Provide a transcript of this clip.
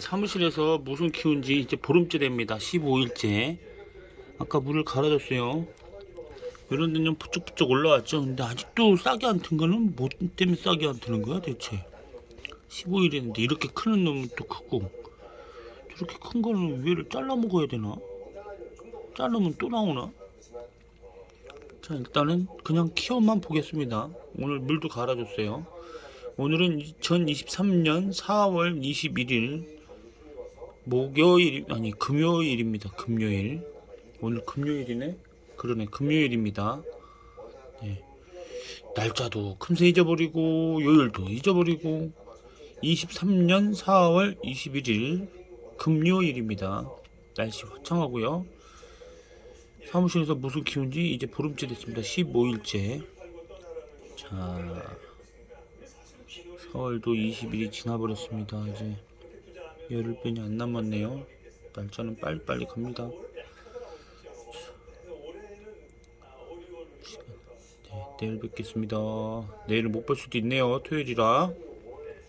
사무실에서 무슨 키운 지 이제 보름째 됩니다. 15일째. 아까 물을 갈아줬어요. 이런 데는 부쩍부쩍 올라왔죠. 근데 아직도 싹이 안튼 거는 뭐 때문에 싹이 안 트는 거야 대체? 15일인데 이렇게 크는 놈은 또 크고 저렇게 큰 거는 위를 잘라 먹어야 되나? 자르면 또 나오나? 자 일단은 그냥 키워만 보겠습니다. 오늘 물도 갈아줬어요. 오늘은 2023년 4월 21일 목요일 아니 금요일입니다. 금요일 오늘 금요일이네. 그러네 금요일입니다. 네. 날짜도 금세 잊어버리고 요일도 잊어버리고 23년 4월 21일 금요일입니다. 날씨 화창하고요. 사무실에서 무슨 키운지 이제 보름째 됐습니다. 15일째. 자, 4월도 20일이 지나버렸습니다. 이제 열흘뿐이 안 남았네요. 날짜는 빨리빨리 갑니다. 네, 내일 뵙겠습니다. 내일은 못 볼 수도 있네요. 토요일이라.